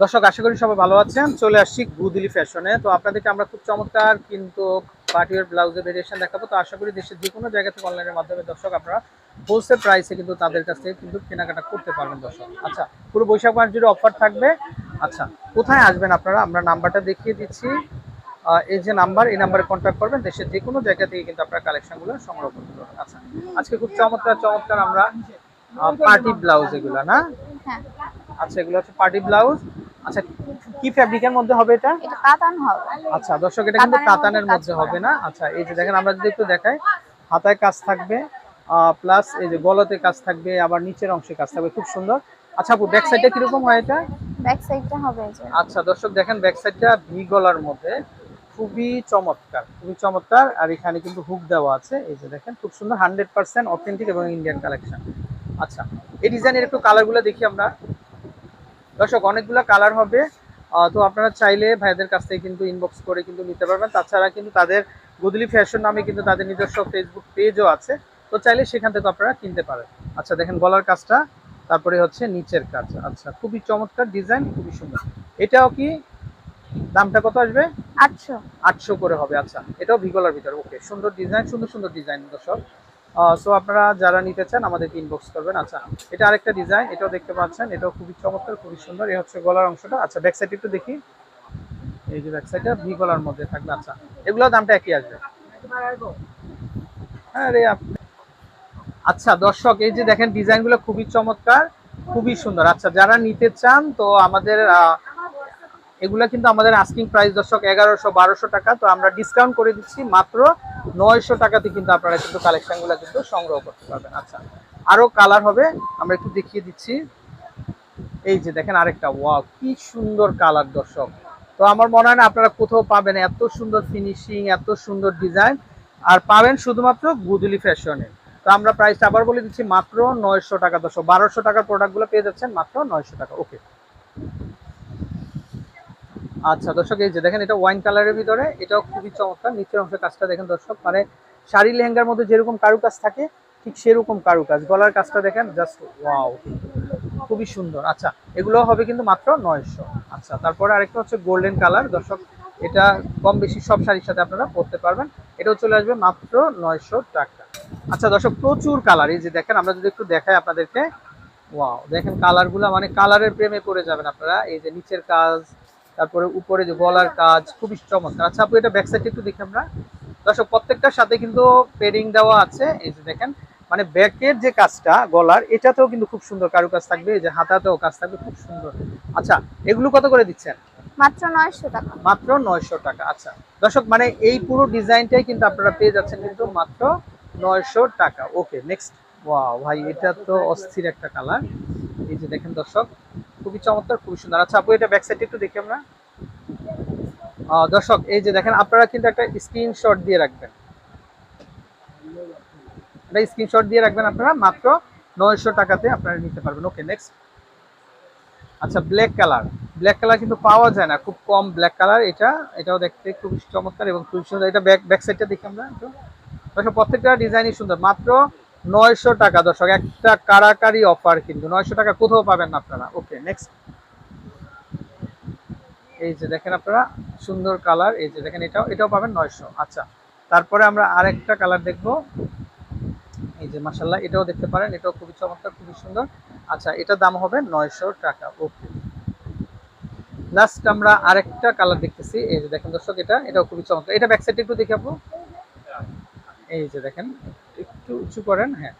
দর্শক আশা করি সবাই ভালো আছেন। চলে আসছি গুদলি ফ্যাশনে। তো আপনাদেরকে আমরা খুব চমৎকার কিন্তু পার্টিওয়ার ব্লাউজের ভেরিয়েশন দেখাবো। তো আশা করি দেশের যে কোনো জায়গা থেকে অনলাইনের মাধ্যমে দর্শক আপনারা হোলসেল প্রাইসে কিন্তু তাদের কাছ থেকে কিন্তু কেনাকাটা করতে পারবেন দর্শক। আচ্ছা পুরো বৈশাখ মাস জুড়ে অফার থাকবে। আচ্ছা কোথায় আসবেন আপনারা? আমরা নাম্বারটা দেখিয়ে দিচ্ছি। এই যে নাম্বার এই নাম্বারে কন্ট্যাক্ট করবেন। দেশের যে কোনো জায়গা থেকে কিন্তু আপনারা কালেকশনগুলো সংগ্রহ করতে পারবেন। আচ্ছা আজকে খুব চমৎকার চমৎকার আমরা পার্টি ব্লাউজ এগুলো না? হ্যাঁ। আচ্ছা এগুলো হচ্ছে পার্টি ব্লাউজ আচ্ছা কি ফ্যাব্রিকের মধ্যে হবে এটা? এটা কাতান হবে। আচ্ছা দর্শক এটা কিন্তু কাতানের মধ্যে হবে না? আচ্ছা এই যে দেখেন আমরা যদি একটু দেখাই হাতায় কাজ থাকবে প্লাস এই যে গলাতে কাজ থাকবে আবার নিচের অংশে কাজ থাকবে খুব সুন্দর। আচ্ছা আপু ব্যাক সাইডটা কীরকম হয় এটা? ব্যাক সাইডটা হবে এই যে। আচ্ছা দর্শক দেখেন ব্যাক সাইডটা ভি গলার মধ্যে খুবই চমৎকার খুবই চমৎকার আর এখানে কিন্তু হুক দেওয়া আছে। এই যে দেখেন খুব সুন্দর হান্ড্রেড পার্সেন্ট অথেন্টিক এবং ইন্ডিয়ান কালেকশন আচ্ছা এই ডিজাইনের একটু কালারগুলো দেখি আমরা। দর্শক অনেকগুলো কালার হবে। তো আপনারা চাইলে ভাইদের কাছ থেকে কিন্তু ইনবক্স করে কিন্তু নিতে পারবেন। তাছাড়া কিন্তু তাদের গুদলি ফ্যাশন নামে কিন্তু তাদের নিজস্ব ফেসবুক পেজও আছে। তো চাইলে সেখান থেকে আপনারা কিনতে পারেন। আচ্ছা দেখেন গলার কাজটা তারপরে হচ্ছে নিচের কাজ। আচ্ছা খুবই চমৎকার ডিজাইন খুবই সুন্দর। এটাও কি দামটা কত আসবে? আটশো। আটশো করে হবে আচ্ছা। এটাও ভিগলার ভিতরে ওকে সুন্দর ডিজাইন সুন্দর সুন্দর ডিজাইন দর্শক। সো আপনারা যারা নিতে চান, আমাদেরকে ইনবক্স করবেন। আচ্ছা এটা আরেকটা ডিজাইন এটাও দেখতে পাচ্ছেন। এটাও খুবই চমৎকার, খুবই সুন্দর। এই হচ্ছে গলার অংশটা। আচ্ছা ব্যাক সাইড একটু দেখি। এই যে ব্যাক সাইডটা ভি গলার মধ্যে থাকবে আচ্ছা এগুলোর দামটা একই আসবে। আরে আপ- আচ্ছা দর্শক, এই যে দেখেন ডিজাইনগুলো খুবই চমৎকার, খুবই সুন্দর। আচ্ছা যারা নিতে চান, তো আমাদের এগুলা কিন্তু আমাদের আস্কিং প্রাইস দর্শক এগারোশো, বারোশো টাকা। তো আমরা ডিসকাউন্ট করে দিচ্ছি মাত্র নয়শো টাকাতে কিন্তু আপনারা কিন্তু কালেকশনগুলো কিন্তু সংগ্রহ করতে পারবেন। আচ্ছা আরও কালার হবে। আমরা একটু দেখিয়ে দিচ্ছি। এই যে দেখেন আরেকটা ওয়াও কি সুন্দর কালার দর্শক। তো আমার মনে হয় না আপনারা কোথাও পাবেন এত সুন্দর ফিনিশিং এত সুন্দর ডিজাইন আর পাবেন শুধুমাত্র গুদুলি ফ্যাশনে তো আমরা প্রাইসটা আবার বলে দিচ্ছি মাত্র নয়শো টাকা দর্শক। বারোশো টাকার প্রোডাক্টগুলো পেয়ে যাচ্ছেন মাত্র নয়শো টাকা। ওকে আচ্ছা দর্শক, এই যে দেখেন, এটা ওয়াইন কালারের ভিতরে, এটাও খুবই চমৎকার। নিচের অংশের কাজটা দেখেন, দর্শক মানে শাড়ি লেহেঙ্গার মধ্যে যেরকম কারুকাজ থাকে, ঠিক সেরকম কারুকাজ। গলার কাজটা দেখেন জাস্ট ওয়াও খুবই সুন্দর। আচ্ছা এগুলো হবে কিন্তু মাত্র নয়শো। আচ্ছা তারপরে আরেকটা হচ্ছে গোল্ডেন কালার দর্শক, এটা কম বেশি সব শাড়ির সাথে আপনারা পরতে পারবেন। এটাও চলে আসবে মাত্র নয়শো টাকা। আচ্ছা দর্শক, প্রচুর কালার এই যে দেখেন, আমরা যদি একটু দেখাই আপনাদেরকে। ওয়াও দেখেন কালারগুলো মানে কালারের প্রেমে পড়ে যাবেন আপনারা। এই যে নিচের কাজ তারপরে উপরে যে গলার কাজ খুবই চমৎকার। আচ্ছা আপু এটা ব্যাক সাইড একটু দেখি আমরা। দর্শক প্রত্যেকটার সাথে কিন্তু পেডিং দেওয়া আছে। এই যে দেখেন মানে ব্যাকের যে কাজটা গলার এটাতেও কিন্তু খুব সুন্দর কারুকাজ থাকবে। এই যে হাতাতেও কাজ থাকবে খুব সুন্দর। আচ্ছা এগুলো কত করে দিচ্ছেন? মাত্র নয়শো টাকা। মাত্র নয়শো টাকা আচ্ছা। দর্শক মানে এই পুরো ডিজাইনটাই কিন্তু আপনারা পেয়ে যাচ্ছেন কিন্তু মাত্র নয়শো টাকা। ওকে নেক্সট ওয়াও ভাই এটা তো অস্থির একটা কালার এই যে দেখেন দর্শক খুবই চমৎকার, খুবই সুন্দর। আচ্ছা আপু, এটা ব্যাক সাইড একটু দেখি আমরা। দর্শক, এই যে দেখেন, আপনারা কিন্তু একটা স্ক্রিনশট দিয়ে রাখবেন। এটা স্ক্রিনশট দিয়ে রাখবেন আপনারা, মাত্র নয়শো টাকাতে আপনারা নিতে পারবেন। ওকে নেক্সট আচ্ছা ব্ল্যাক কালার ব্ল্যাক কালার কিন্তু পাওয়া যায় না, খুব কম ব্ল্যাক কালার এটা, এটাও দেখতে খুবই চমৎকার এবং খুব সুন্দর। এটা ব্যাক ব্যাক সাইডটা দেখি আমরা প্রত্যেকটা ডিজাইনই সুন্দর। মাত্র নয়শো টাকা। দর্শক, একটা কারাকারি অফার কিন্তু। নয়শো টাকা কোথাও পাবেন না আপনারা। ওকে নেক্সট এই যে দেখেন আপনারা, সুন্দর কালার এই যে দেখেন এটাও এটাও পাবেন নয়শো। আচ্ছা তারপরে আমরা আরেকটা কালার দেখব। এই যে মাসাল্লাহ এটাও দেখতে পারেন। এটাও খুবই চমৎকার, খুবই সুন্দর। আচ্ছা এটার দাম হবে নয়শো টাকা। ওকে লাস্ট আমরা আরেকটা কালার দেখতেছি। এই যে দেখেন দর্শক, এটা, এটাও খুবই চমৎকার। এটা ব্যাক সাইড একটু দেখে আপু। এই যে দেখেন একটু উঁচু করেন হ্যাঁ।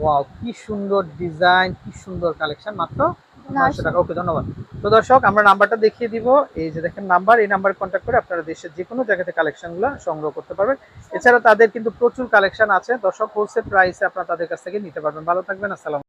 ওয়াও কি সুন্দর ডিজাইন কি সুন্দর কালেকশন মাত্র নয়শো টাকা। ওকে ধন্যবাদ। তো দর্শক আমরা নাম্বারটা দেখিয়ে দিব। এই যে দেখেন নাম্বার এই নাম্বারে কন্ট্যাক্ট করে আপনারা দেশের যে কোনো জায়গাতে কালেকশনগুলো সংগ্রহ করতে পারবেন। এছাড়া তাদের কিন্তু প্রচুর কালেকশন আছে। দর্শক হোলসেল প্রাইসে আপনারা তাদের কাছ থেকে নিতে পারবেন। ভালো থাকবেন আসসালাম